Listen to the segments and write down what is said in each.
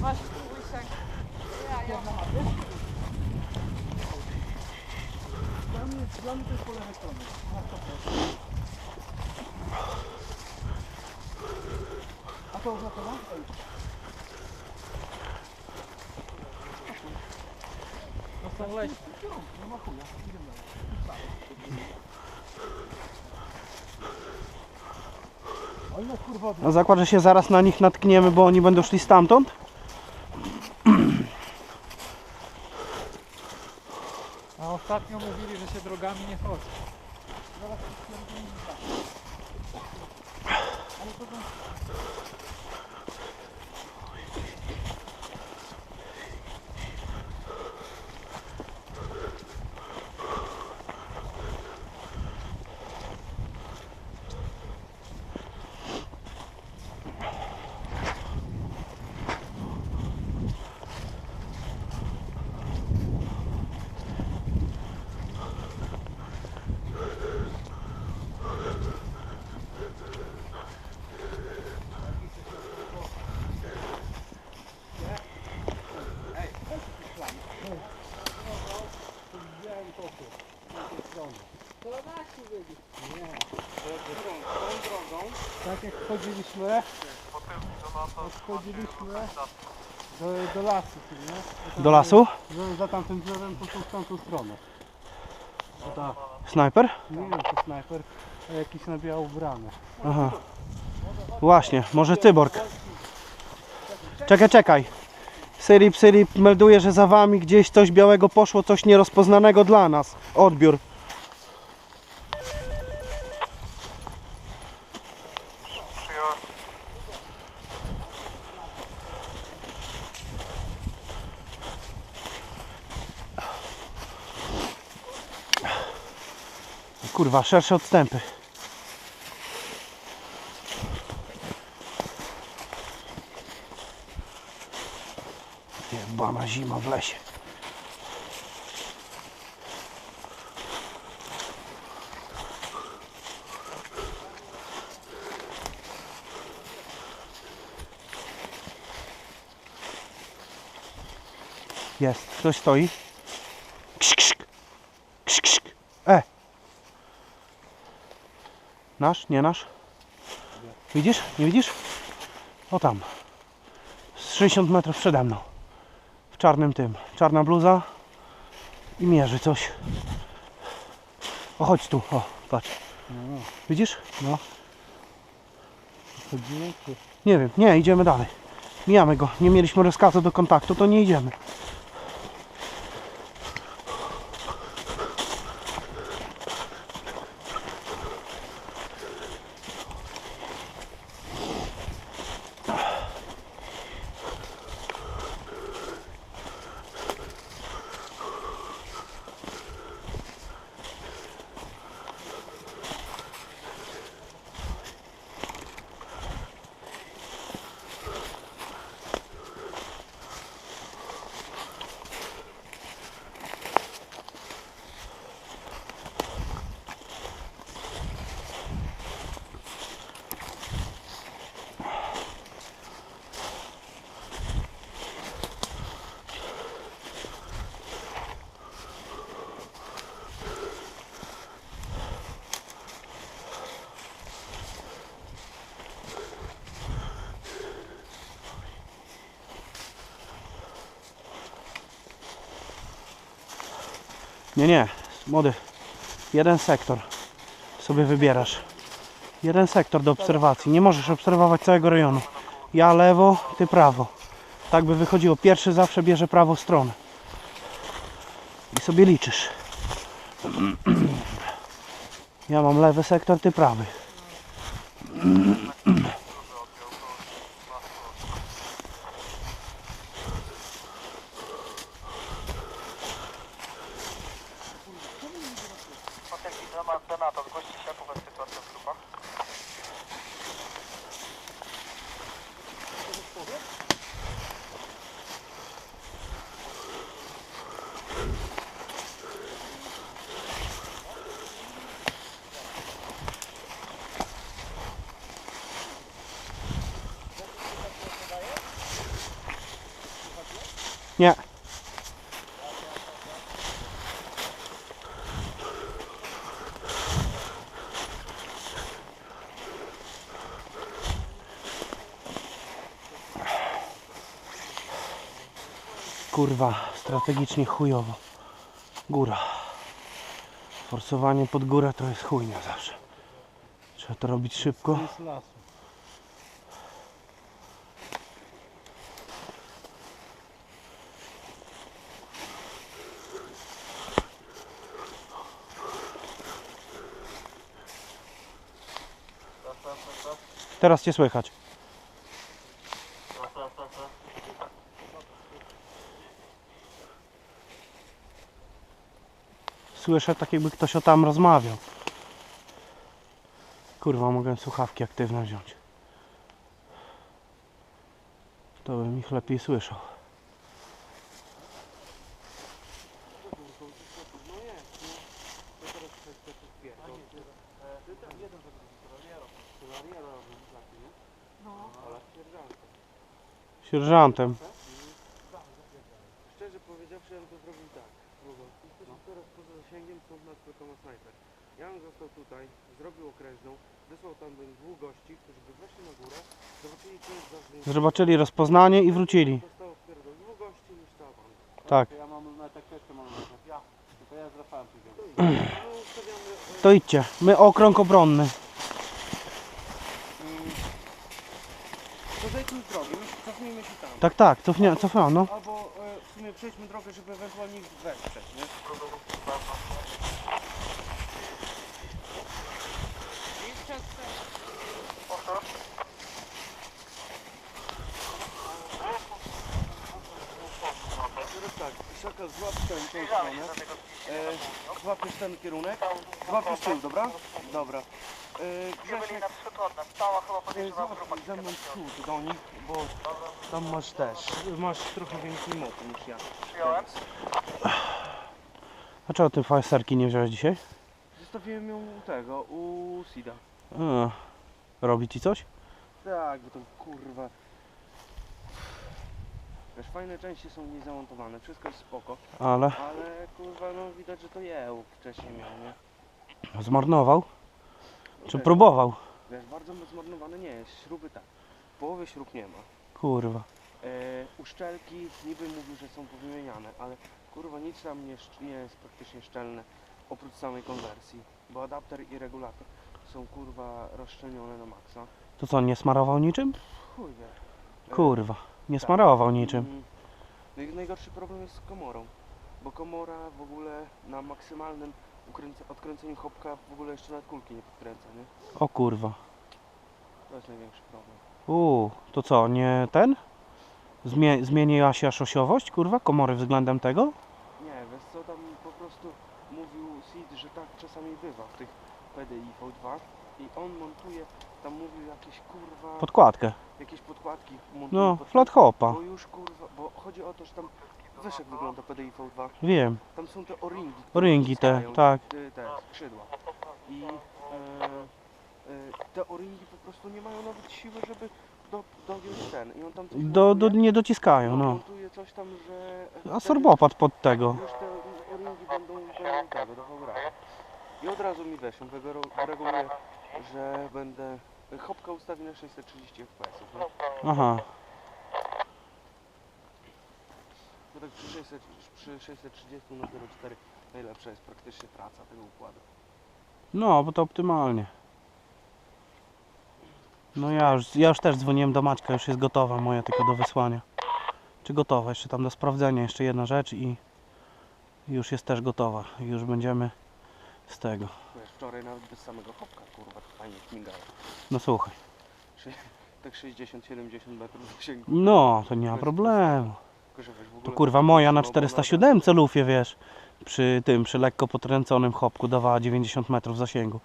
Masz. Ja, ja. Dla mnie, to jest po lewej stronie. Na 100%. A to? No ma No zakład, że się zaraz na nich natkniemy, bo oni będą szli stamtąd. Ostatnio mówili, że się drogami nie chodzi. Wchodziliśmy, wchodziliśmy do, do lasu, tu, nie? Tam Do lasu? Za, za tamtym drzewem są w tamtą stronę. Ta, Snajper? nie wiem czy snajper, a jakiś na biało ubrany. Aha. Właśnie, może cyborg. Czekaj, czekaj. Syrip, Syrip melduje, że za wami gdzieś coś białego poszło, coś nierozpoznanego dla nas. Odbiór. Kurwa, szersze odstępy. Jebana zima w lesie. Jest, ktoś stoi. Nasz? Nie nasz? Widzisz? Nie widzisz? O tam. Z 60 metrów przede mną. W czarnym tym. Czarna bluza. I mierzy coś. O, chodź tu. O, patrz. Widzisz? No. Nie wiem. Nie, idziemy dalej. Mijamy go. Nie mieliśmy rozkazu do kontaktu, to nie idziemy. Nie, nie. Młody. Jeden sektor sobie wybierasz. Jeden sektor do obserwacji. Nie możesz obserwować całego rejonu. Ja lewo, ty prawo. Tak by wychodziło. Pierwszy zawsze bierze prawą stronę. I sobie liczysz. Ja mam lewy sektor, ty prawy. Nie. Kurwa, strategicznie chujowo. Góra. Forsowanie pod górę to jest chujnia zawsze. Trzeba to robić szybko. jest lasu. Teraz cię słychać. Słyszę tak jakby ktoś o tam rozmawiał. Kurwa, mogę słuchawki aktywne wziąć. To bym ich lepiej słyszał. Sierżantem. Szczerze powiedziawszy, ja bym to zrobił tak. Jesteśmy teraz poza zasięgiem, stąd nas tylko ma snajper. Ja bym został tutaj, zrobił okrężną, wysłał tam bym dwóch gości, którzy by weszli na górę, zobaczyli co jest za zdjęcie. Zobaczyli rozpoznanie i wrócili. Zostało wpierdol dwóch gości niż ta banda. Tak. Ja mam na tak też mam na Ja. Tylko ja z Rafałem pójdziemy. Ustawiamy... To idźcie. My okrąg obronny. mm, To zejdźmy z drogi, my cofnijmy się tam. Tak, tak, cofnie, cofnął, no. Albo e, w sumie przejdźmy drogę, żeby ewentualnie ich wesprzeć, nie? Teraz tak, Szakal złap tę, tę stronę, e, złapiesz ten kierunek, złapiesz tył, dobra? Dobra. E, Byli na tonne. Stała chyba podejrzewam grupa. ze mną przód do nich, bo tam masz też, masz trochę więcej mocy niż ja. Przyjąłem. Dlaczego ty fajerserki nie wziąłeś dzisiaj? Zostawiłem ją u tego, u Sida. A, robi ci coś? Tak, bo to kurwa. Wiesz, fajne części są w niej zamontowane, wszystko jest spoko, Ale ale kurwa no widać, że to jeł wcześniej miał, nie? zmarnował? Czy próbował? Wiesz, bardzo zmarnowany nie jest, śruby tak, połowy śrub nie ma. Kurwa. E, uszczelki niby mówił, że są powymieniane, ale kurwa nic tam nie, szcz- nie jest praktycznie szczelne, oprócz samej konwersji, bo adapter i regulator są kurwa rozszczelnione na maksa. To co, nie smarował niczym? Chuj wie. E, Kurwa. Nie smarował niczym. Mm. Naj- Najgorszy problem jest z komorą, bo komora w ogóle na maksymalnym ukręce- odkręceniu chopka w ogóle jeszcze nawet kulki nie podkręca, nie? O kurwa. To jest największy problem. Uuu, to co, nie ten? Zmie zmieniła się osiowość, kurwa, komory względem tego? Nie, wiesz co, tam po prostu mówił Sid, że tak czasami bywa w tych PDI V2 i on montuje, tam mówił jakieś kurwa, Podkładkę. jakieś podkładki montuje No, pod- flat hopa. Bo już kurwa, bo chodzi o to, że tam, wiesz jak wygląda PDI V2? Wiem. Tam są te o-ringi. które Ringi te, wciskają, tak. y, Te skrzydła. I e, e, te o-ringi po prostu nie mają nawet siły, żeby do, dogiąć ten. I on tam coś Do, do, montuje, nie dociskają, no. montuje coś tam, że... A sorbopad pod tego. Już te o-ringi będą, będą do pobrania. I od razu mi wygo- wyreguluje, że będę... Chopka ustawi na 630 fps. Nie? Aha. Bo tak przy, 600, przy 630 na 0,4 najlepsza jest praktycznie praca tego układu. No, bo to optymalnie. No ja już, ja już też dzwoniłem do Maćka, już jest gotowa moja tylko do wysłania. Czy gotowa? Jeszcze tam do sprawdzenia, jeszcze jedna rzecz i już jest też gotowa. Już będziemy z tego. Wiesz, wczoraj nawet bez samego chopka, kurwa, to fajnie śmigało. No słuchaj. Tak 60-70 metrów zasięgu. No, to nie ma problemu. To kurwa moja na no, bo 407 lufie, wiesz. Przy tym, przy lekko potręconym chopku dawała 90 metrów zasięgu.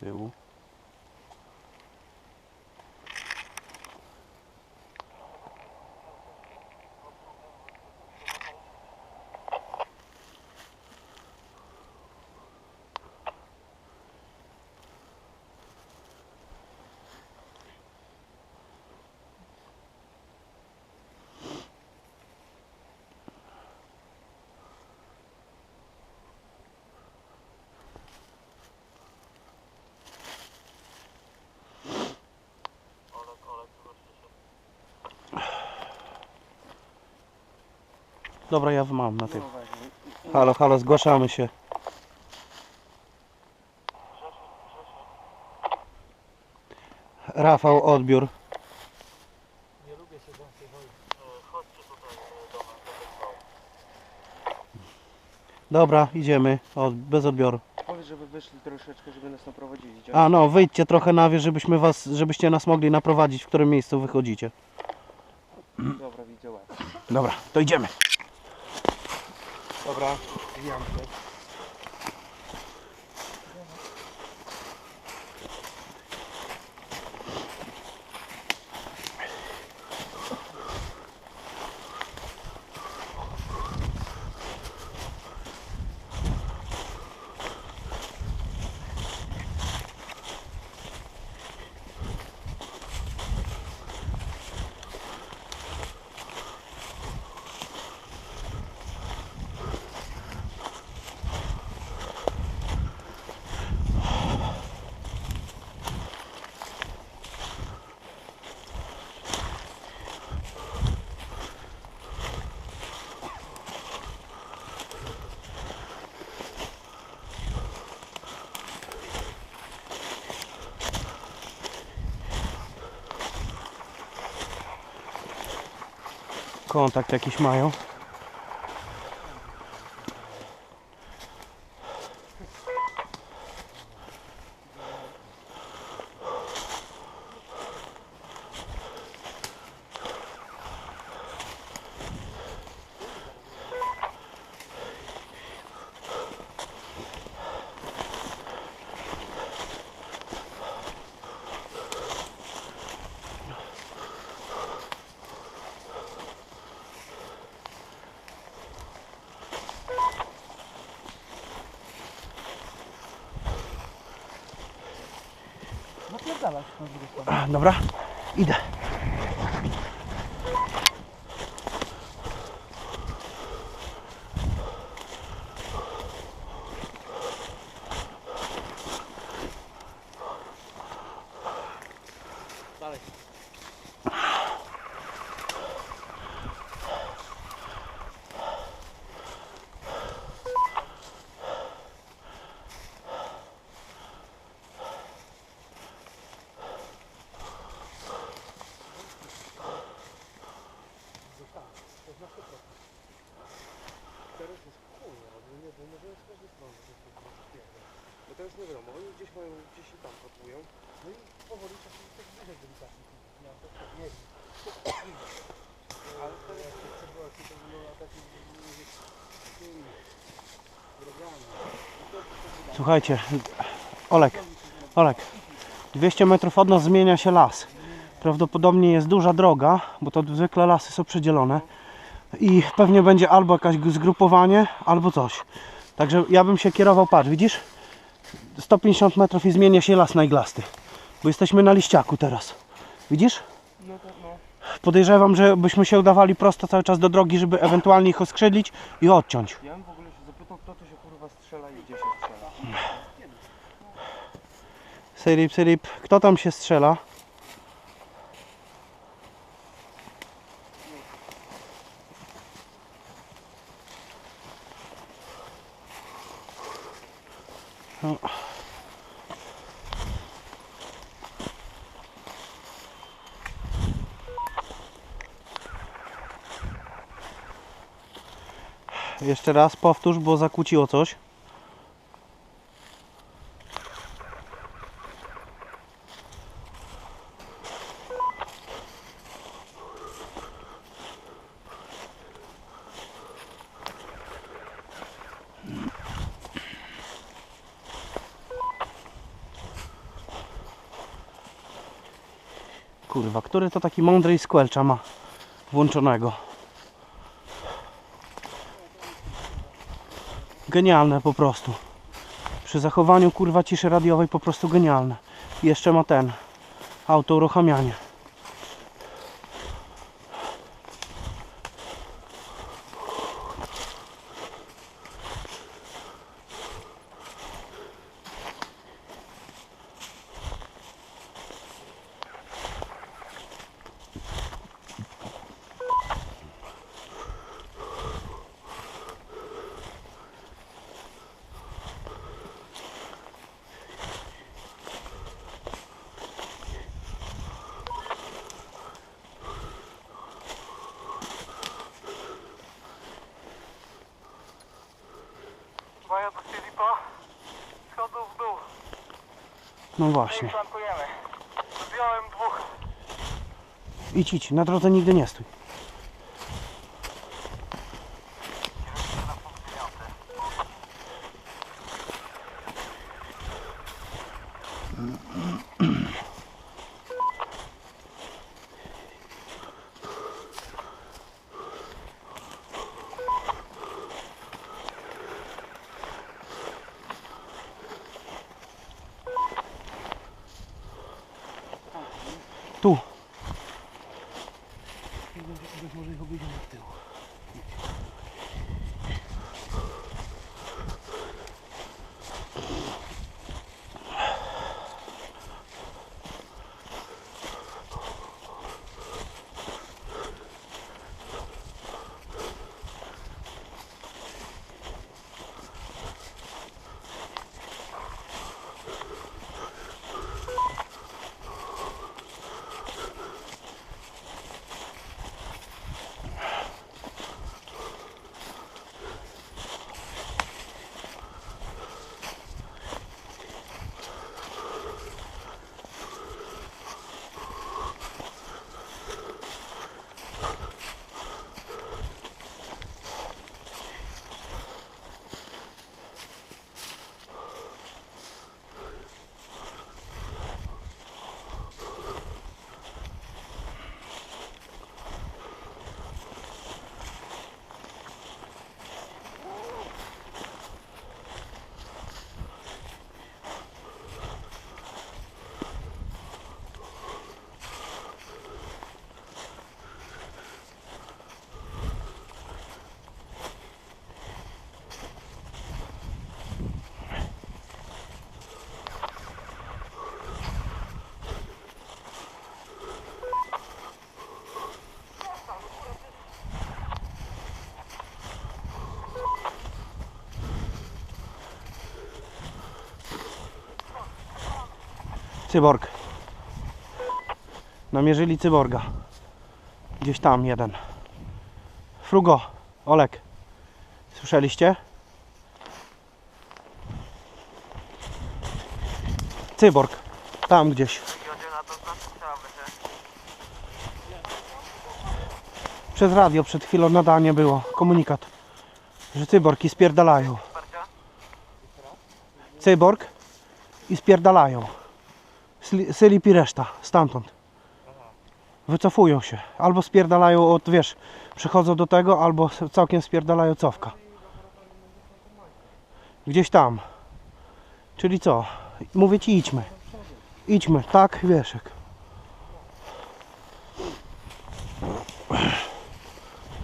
Próbujemy Dobra, ja mam na tym. Halo, halo, zgłaszamy się. Rafał, odbiór. Nie lubię wojny. Dobra, idziemy. Od, bez odbioru. Powiedz, żeby wyszli troszeczkę, żeby nas naprowadzili. A no, wyjdźcie trochę na wierzch, żebyśmy was, żebyście nas mogli naprowadzić, w którym miejscu wychodzicie. Dobra, widzę łeb. Dobra, to idziemy. Dobra, zwijam się. Kontakt jakiś mają. Dobra, idę. Dalej. Bo teraz nie wiadomo, oni gdzieś mają, gdzieś i tam kopują. No i powoli trzeba się tak bliżej delikatnie. Ja to tak nie wiem. Ale to jest... To było, to było takie... tymi drogami. Słuchajcie, Olek, Olek, 200 metrów od nas zmienia się las. Prawdopodobnie jest duża droga, bo to zwykle lasy są przedzielone. I pewnie będzie albo jakieś zgrupowanie, albo coś. Także ja bym się kierował, patrz, widzisz? 150 metrów i zmienia się las na iglasty. Bo jesteśmy na liściaku teraz. Widzisz? Podejrzewam, że byśmy się udawali prosto cały czas do drogi, żeby ewentualnie ich oskrzydlić i odciąć. Ja bym w ogóle się zapytał, kto tu się kurwa strzela i gdzie się strzela. Syrip, syrip, kto tam się strzela? No. Jeszcze raz powtórz, bo zakłóciło coś. Kurwa, który to taki mądry i squelcha ma włączonego? Genialne po prostu. Przy zachowaniu kurwa ciszy radiowej po prostu genialne. Jeszcze ma ten auto uruchamianie. No właśnie. Flankujemy. Zdjąłem dwóch. Idź, idź, na drodze nigdy nie stój. Tu. Cyborg. Namierzyli cyborga. Gdzieś tam jeden. Frugo, Olek. Słyszeliście? Cyborg. Tam gdzieś. Przez radio przed chwilą nadanie było. Komunikat. Że cyborgi spierdalają. Cyborg i spierdalają. Sli- Sylip i reszta, stamtąd. Wycofują się. Albo spierdalają od, wiesz, przychodzą do tego, albo całkiem spierdalają cofka. Gdzieś tam. Czyli co? Mówię ci idźmy. Idźmy, tak, wiesz jak.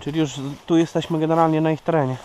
Czyli już tu jesteśmy generalnie na ich terenie.